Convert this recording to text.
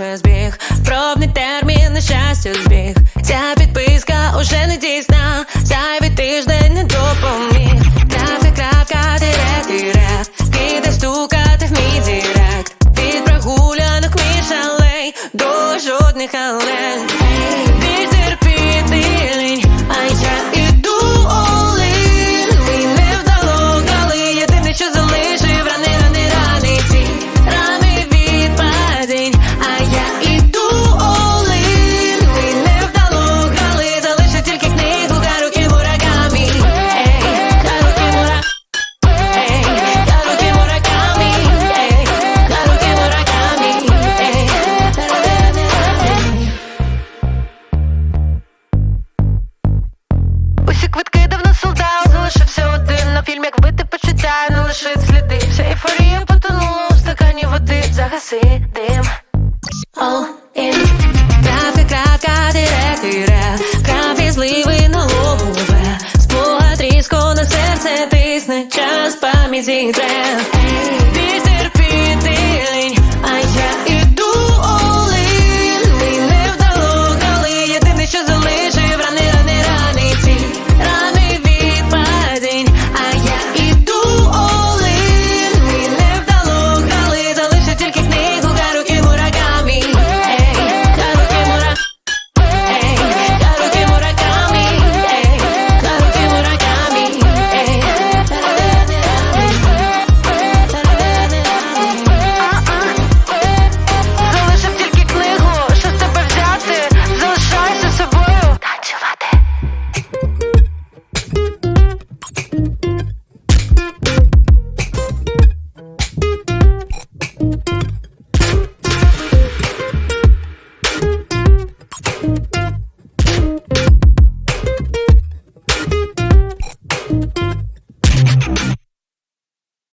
може збіг, пробний термін на щастя збіг. Ця підписка уже не дійсна, зайвий тиждень не допоміг. Крапка, крапка, директ, директ кидай стукати в мій директ. Від прогулянок між алей до жодних алей. Усі квитки давно солдат залишився один на фільм, як вбити почуття, не лишить сліди. Вся ейфорія потонула в стакані води. Загаси дим. All in. Крапка, крапка, тире, тире, краплі зливи на лобове. Спога тріско на серце тисне, час пам'ять зітре.